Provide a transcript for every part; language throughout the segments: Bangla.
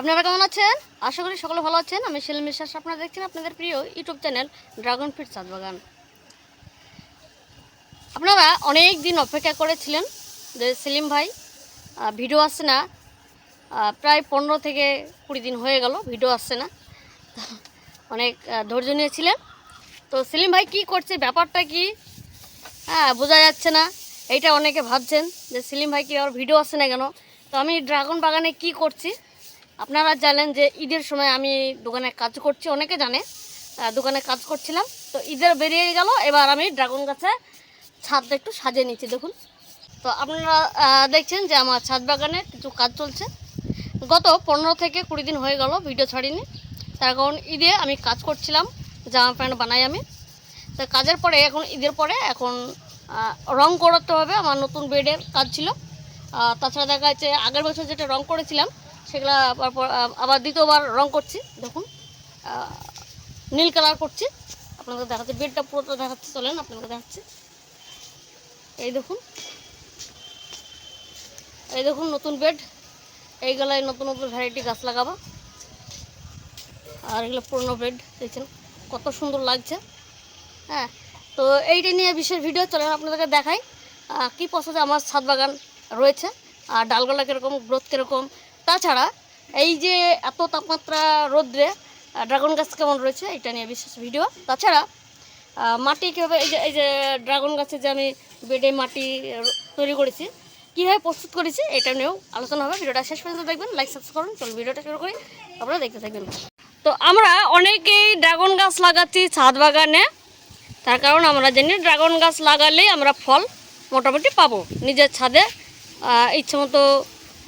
আপনারা কেমন আছেন? আশা করি সকলে ভালো আছেন। আমি সেলিম বিশ্বাস, আপনারা দেখছেন আপনাদের প্রিয় ইউটিউব চ্যানেল ড্রাগন ফিট বাগান। আপনারা অনেক দিন অপেক্ষা করেছিলেন যে সেলিম ভাই ভিডিও আসছে না। প্রায় পনেরো থেকে কুড়ি দিন হয়ে গেল, ভিডিও আসছে না। অনেক ধৈর্য নিয়েছিলেন। তো সেলিম ভাই কি করছে, ব্যাপারটা কি? হ্যাঁ বোঝা যাচ্ছে না। এইটা অনেকে ভাবছেন যে সেলিম ভাই কি আর ভিডিও আসছে না কেন? তো আমি ড্রাগন বাগানে কি করছি? আপনারা জানেন যে ঈদের সময় আমি দোকানে কাজ করছি, অনেকে জানে। দোকানে কাজ করছিলাম। তো ঈদের বেরিয়ে গেল, এবার আমি ড্রাগন গাছে ছাদটা একটু সাজিয়ে নিচ্ছি, দেখুন। তো আপনারা দেখছেন যে আমার ছাদ বাগানে কিছু কাজ চলছে। গত পনেরো থেকে কুড়ি দিন হয়ে গেল, ভিডিও ছাড়িনি। তার কারণ ঈদে আমি কাজ করছিলাম, জামা প্যান্ট বানাই আমি। তো কাজের পরে, এখন ঈদের পরে, এখন রং করাতে হবে, আমার নতুন বেডের কাজ ছিল। তাছাড়া দেখা যাচ্ছে আগের বছর যেটা রং করেছিলাম সেগুলো আবার আবার দ্বিতীয়বার রং করছি, দেখুন। নীল কালার করছি। আপনাদের দেখাচ্ছে, বেডটা পুরোটা দেখাচ্ছে, চলেন আপনাদের দেখাচ্ছি। এই দেখুন। এই দেখুন নতুন বেড। এই গলায় নতুন নতুন ভ্যারাইটি গাছ লাগাবো। আর এগুলো পুরনো বেড, দেখছেন? কত সুন্দর লাগছে। হ্যাঁ তো এইটা নিয়ে বিশেষ ভিডিও চলেন আপনাদেরকে দেখাই। কী পছন্দে আমার ছাদ বাগান রয়েছে, আর ডালগোলা কীরকম, গ্রোথ কীরকম তাছাড়া এই যে এত তাপমাত্রা রোদ্রে ড্রাগন গাছ কেমন রয়েছে এটা নিয়ে বিশেষ ভিডিও তাছাড়া মাটি কীভাবে, এই যে এই যে ড্রাগন গাছে যে আমি বেডে মাটি তৈরি করেছি, কীভাবে প্রস্তুত করেছি এটা নিয়েও আলোচনা হবে। ভিডিওটা শেষ পর্যন্ত দেখবেন লাইক সাবস্ক্রাইব করুন, চলুন ভিডিওটা শুরু করি, আপনারা দেখতে থাকবেন। তো আমরা অনেকেই ড্রাগন গাছ লাগাচ্ছি ছাদ বাগানে, তার কারণ আমরা জানি ড্রাগন গাছ লাগালেই আমরা ফল মোটামুটি পাবো, নিজের ছাদে ইচ্ছে মতো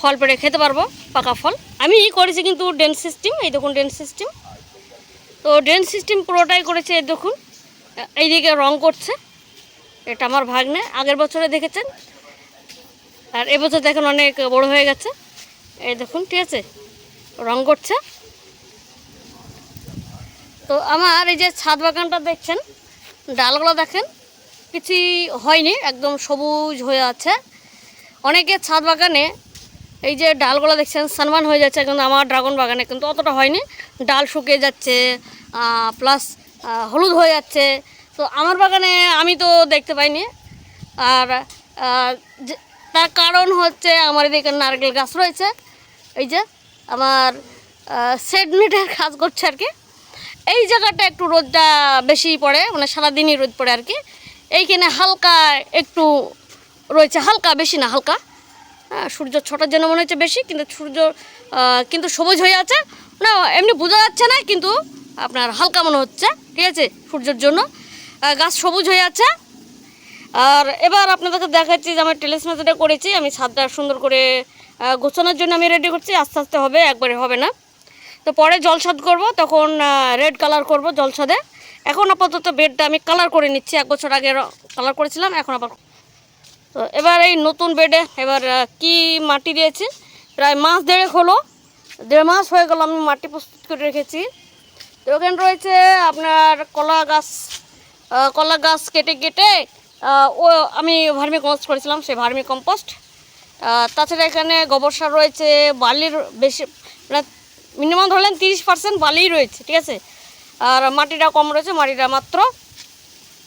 ফল পেড়ে খেতে পারব, পাকা ফল। আমি করেছি কিন্তু ড্রেন সিস্টেম এই দেখুন ড্রেন সিস্টেম তো ড্রেন সিস্টেম পুরোটাই করেছে, এই দেখুন। এইদিকে রং করছে, এটা আমার ভাগ্নে, আগের বছরে দেখেছেন। আর এবছর দেখেন অনেক বড় হয়ে গেছে। এই দেখুন, ঠিক আছে? রং করছে। তো আমার এই যে ছাদ বাগানটা দেখছেন, ডালগুলো দেখেন, কিছুই হয়নি, একদম সবুজ হয়ে আছে। অনেকে ছাদ বাগানে এই যে ডালগুলো দেখছেন, সানমান হয়ে যাচ্ছে, কিন্তু আমার ড্রাগন বাগানে কিন্তু অতটা হয়নি। ডাল শুকিয়ে যাচ্ছে প্লাস হলুদ হয়ে যাচ্ছে। তো আমার বাগানে আমি তো দেখতে পাইনি। আর তার কারণ হচ্ছে আমার এদিকে নারকেল গাছ রয়েছে। এই যে আমার সেডনেটের কাজ করছে আর কি। এই জায়গাটা একটু রোদটা বেশি পড়ে মানে সারাদিনই রোদ পড়ে আর কি। এইখানে হালকা একটু রয়েছে, হালকা, বেশি না, হালকা। সূর্য ছটার জন্য মনে হচ্ছে বেশি, কিন্তু সূর্য কিন্তু সবুজ হয়ে আছে। না, এমনি বোঝা যাচ্ছে না, কিন্তু আপনার হালকা মনে হচ্ছে, ঠিক আছে, সূর্যের জন্য। গাছ সবুজ হয়ে আছে। আর এবার আপনাদেরকে দেখাচ্ছি যে আমার টেলিস করেছি, আমি ছাদটা সুন্দর করে গোছানোর জন্য আমি রেডি করছি, আস্তে আস্তে হবে, একবারে হবে না। তো পরে জলসাদ করব, তখন রেড কালার করব জলসাদে এখন আপাতত বেডটা আমি কালার করে নিচ্ছি, এক বছর আগে কালার করেছিলাম, এখন আবার তো এবার এই নতুন বেডে এবার কি মাটি দিয়েছি? প্রায় মাস দেড়েক হলো, দেড় মাস হয়ে গেল আমি মাটি প্রস্তুত করে রেখেছি। তো ওখানে রয়েছে আপনার কলা গাছ কলা গাছ কেটে কেটে ও, আমি ভার্মি কম্পোস্ট করেছিলাম, সেই ভার্মি কম্পোস্ট। তাছাড়া এখানে গোবর সার রয়েছে, বালির বেশি মানে মিনিমাম ধরলেন তিরিশ পার্সেন্ট বালিই রয়েছে, ঠিক আছে? আর মাটিটা কম রয়েছে, মাটিটা মাত্র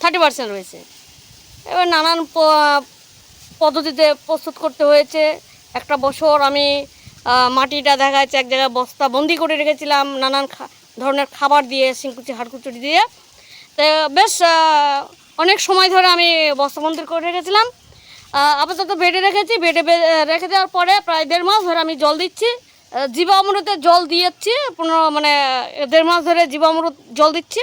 থার্টি পার্সেন্ট রয়েছে। এবার নানান পদ্ধতিতে প্রস্তুত করতে হয়েছে। একটা বছর আমি মাটিটা দেখা যাচ্ছে এক জায়গায় বস্তা বন্দি করে রেখেছিলাম, নানান ধরনের খাবার দিয়ে সিংকুচি হাড়কুচুরি দিয়ে। তো বেশ অনেক সময় ধরে আমি বস্তাবন্দি করে রেখেছিলাম। আপাতত বেডে রেখেছি, বেডে রেখে দেওয়ার পরে প্রায় দেড় মাস ধরে আমি জল দিচ্ছি। জীবামৃতে জল দিয়েছি, পনেরো মানে দেড় মাস ধরে জীবামৃত জল দিচ্ছি।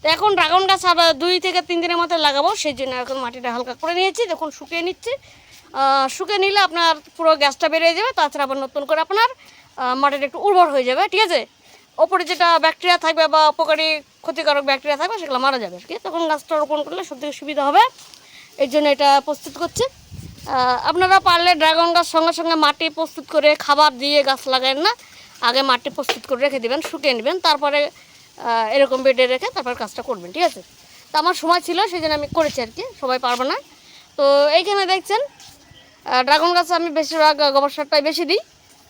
তো এখন ড্রাগন গাছ আবার দুই থেকে তিন দিনের মধ্যে লাগাবো, সেই জন্য এখন মাটিটা হালকা করে নিয়েছি, দেখুন শুকিয়ে নিচ্ছি। শুকিয়ে নিলে আপনার পুরো গ্যাসটা বেরিয়ে যাবে, তাছাড়া আবার নতুন করে আপনার মাটিটা একটু উর্বর হয়ে যাবে, ঠিক আছে? ওপরে যেটা ব্যাকটেরিয়া থাকবে বা উপকারী ক্ষতিকারক ব্যাকটেরিয়া থাকবে, সেগুলো মারা যাবে, ঠিক তখন গাছটা রোপণ করলে সব থেকে সুবিধা হবে। এই জন্য এটা প্রস্তুত করছি। আপনারা পারলে ড্রাগন গাছ সঙ্গে সঙ্গে মাটি প্রস্তুত করে খাবার দিয়ে গাছ লাগান না, আগে মাটি প্রস্তুত করে রেখে দেবেন, শুকিয়ে নেবেন, তারপরে এরকম বেডে রেখে তারপর কাজটা করবেন, ঠিক আছে? তো আমার সময় ছিল সেই জন্য আমি করেছি আর কি, সবাই পারবে না। তো এইখানে দেখছেন ড্রাগন গাছে আমি বেশিরভাগ গোবর সারটাই বেশি দিই,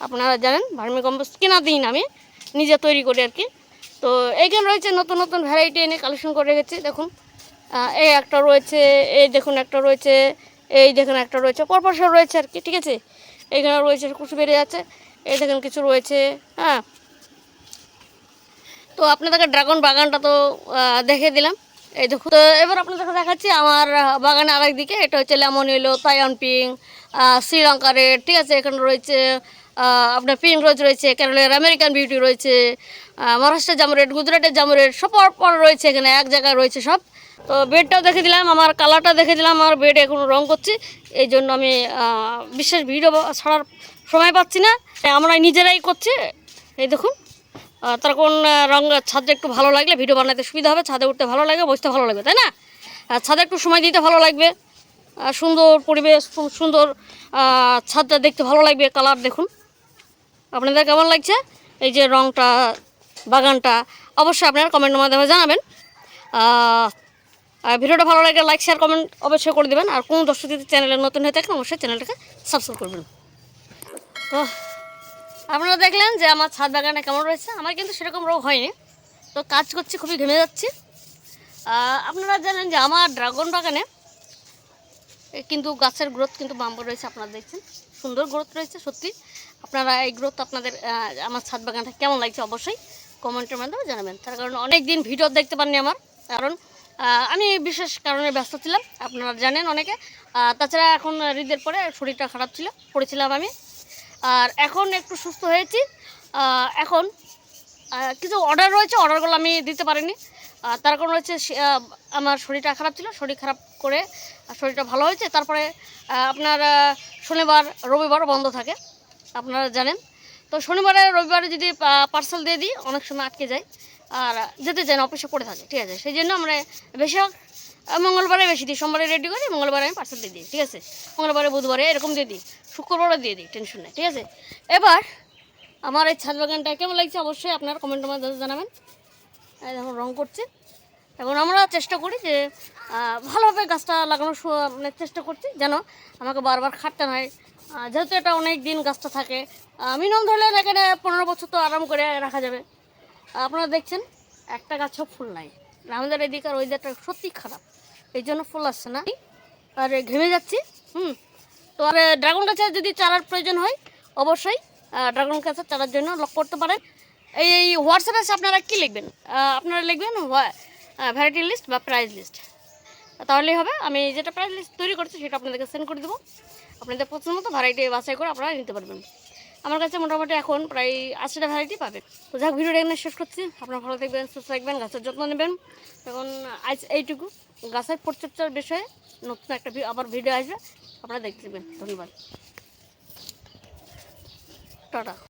আপনারা জানেন, ভার্মি কম্পোস্ট কেনা দিন আমি, নিজে তৈরি করি আর কি। তো এইখানে রয়েছে নতুন নতুন ভ্যারাইটি এনে কালেকশন করে রেখেছি, দেখুন। এই একটা রয়েছে, এই দেখুন একটা রয়েছে, এই দেখুন একটা রয়েছে, পরপর সব রয়েছে আর কি, ঠিক আছে? এইখানে রয়েছে কুচি বেড়ে যাচ্ছে এই দেখুন কিছু রয়েছে হ্যাঁ? তো আপনাদেরকে ড্রাগন বাগানটা তো দেখে দিলাম। এই দেখুন। তো এবার আপনাদেরকে দেখাচ্ছি আমার বাগানে আরেক দিকে। এটা হচ্ছে lemon yellow Taiwan pink Sri Lanka red, ঠিক আছে? এখানে রয়েছে আপনার পিঙ্ক রোজ রয়েছে, কেরলের আমেরিকান বিউটি রয়েছে মহারাষ্ট্রের জাম রেড, গুজরাটের জাম রেড সব পর রয়েছে এখানে, এক জায়গায় রয়েছে সব। তো বেডটাও দেখে দিলাম, আমার কালারটা দেখে দিলাম, আমার বেড এখন রং করছি। এই জন্য আমি বিশেষ ভিডিও ছাড়ার সময় পাচ্ছি না আমরা নিজেরাই করছি। এই দেখুন। তার কোন রং ছাদে একটু ভালো লাগলে ভিডিও বানাতে সুবিধা হবে, ছাদে উঠতে ভালো লাগবে বসতে ভালো লাগবে, তাই না? ছাদে একটু সময় দিতে ভালো লাগবে সুন্দর পরিবেশ সুন্দর ছাদটা দেখতে ভালো লাগবে, কালার দেখুন। আপনাদের কেমন লাগছে? এই যে রংটা, বাগানটা, অবশ্যই আপনারা কমেন্টের মাধ্যমে জানাবেন। ভিডিওটা ভালো লাগে লাইক শেয়ার কমেন্ট অবশ্যই করে দেবেন। আর কোন দর্শক যদি চ্যানেলে নতুন হয়ে থাকেন, অবশ্যই চ্যানেলটাকে সাবস্ক্রাইব করবেন তো আপনারা দেখলেন যে আমার ছাদ বাগানে কেমন রয়েছে। আমার কিন্তু সেরকম রোগ হয়নি। তো কাজ করছি, খুবই ঘেমে যাচ্ছি। আপনারা জানেন যে আমার ড্রাগন বাগানে কিন্তু গাছের গ্রোথ কিন্তু বাম্পর রয়েছে, আপনারা দেখছেন। সুন্দর গ্রোথ রয়েছে, সত্যি। আপনারা এই গ্রোথ আপনাদের আমার ছাদ বাগানটা কেমন লাগছে অবশ্যই কমেন্টের মাধ্যমে জানাবেন। তার কারণ অনেক দিন ভিডিও দেখতে পাননি আমার। কারণ আমি বিশেষ কারণে ব্যস্ত ছিলাম, আপনারা জানেন অনেকে। তাছাড়া এখন হৃদের পরে শরীরটা খারাপ ছিল, পড়েছিলাম আমি। আর এখন একটু সুস্থ হয়েছি। এখন কিছু অর্ডার রয়েছে অর্ডারগুলো আমি দিতে পারিনি। তার কারণ হচ্ছে আমার শরীরটা খারাপ ছিল, শরীর খারাপ করে শরীরটা ভালো হয়েছে। তারপরে আপনার শনিবার, রবিবার বন্ধ থাকে, আপনারা জানেন। তো শনিবারে, রবিবারে যদি পার্সেল দিয়ে দিই, অনেক সময় আটকে যায়। আর যেতে চাই না, অফিসে পড়ে থাকে, ঠিক আছে? সেই জন্য আমরা বেশিরভাগ মঙ্গলবারে বেশি দিই, সোমবারে রেডি করি, মঙ্গলবারে আমি পার্সেল দিয়ে দিই, ঠিক আছে? মঙ্গলবারে, বুধবারে এরকম দিয়ে দিই, শুক্রবারও দিয়ে দিই টেনশন নেই, ঠিক আছে? এবার আমার এই ছাদ বাগানটা কেমন লাগছে অবশ্যই আপনারা কমেন্টের মাধ্যমে জানাবেন। এখন রং করছে। এখন আমরা চেষ্টা করি যে ভালোভাবে গাছটা লাগানোর মানে চেষ্টা করছি, যেন আমাকে বারবার খাটতে হয়। যেহেতু এটা অনেক দিন গাছটা থাকে মিনিমাম ধরলে এখানে পনেরো বছর তো আরাম করে রাখা যাবে। আপনারা দেখছেন, একটা গাছও ফুল নাই। আমাদের এদিকের ওয়েদারটা সত্যি খারাপ। এই জন্য ফুল আসছে না। আর ঘেমে যাচ্ছি, হুম। তো আর ড্রাগন গাছের যদি চারার প্রয়োজন হয়, অবশ্যই ড্রাগন গাছের চারার জন্য লক করতে পারেন। এই হোয়াটসঅ্যাপে আপনারা কী লিখবেন? আপনারা লিখবেন ভ্যারাইটি লিস্ট বা প্রাইস লিস্ট তাহলেই হবে। আমি যেটা প্রাইস লিস্ট তৈরি করছি, সেটা আপনাদেরকে সেন্ড করে দেবো। আপনাদের পছন্দ মতো ভ্যারাইটি বাছাই করে আপনারা নিতে পারবেন। আমার কাছে মোটামুটি এখন প্রায় আশিটা ভ্যারাইটি পাবে তো যাক, ভিডিওটা এখানে শেষ করছি। আপনারা ভালো থাকবেন, সুস্থ থাকবেন, গাছের যত্ন নেবেন। এখন আজ এইটুকু। গাছের পরিচর্যার বিষয়ে নতুন একটা আবার ভিডিও আসবে। আপনারা দেখতে ধন্যবাদ। টাটা।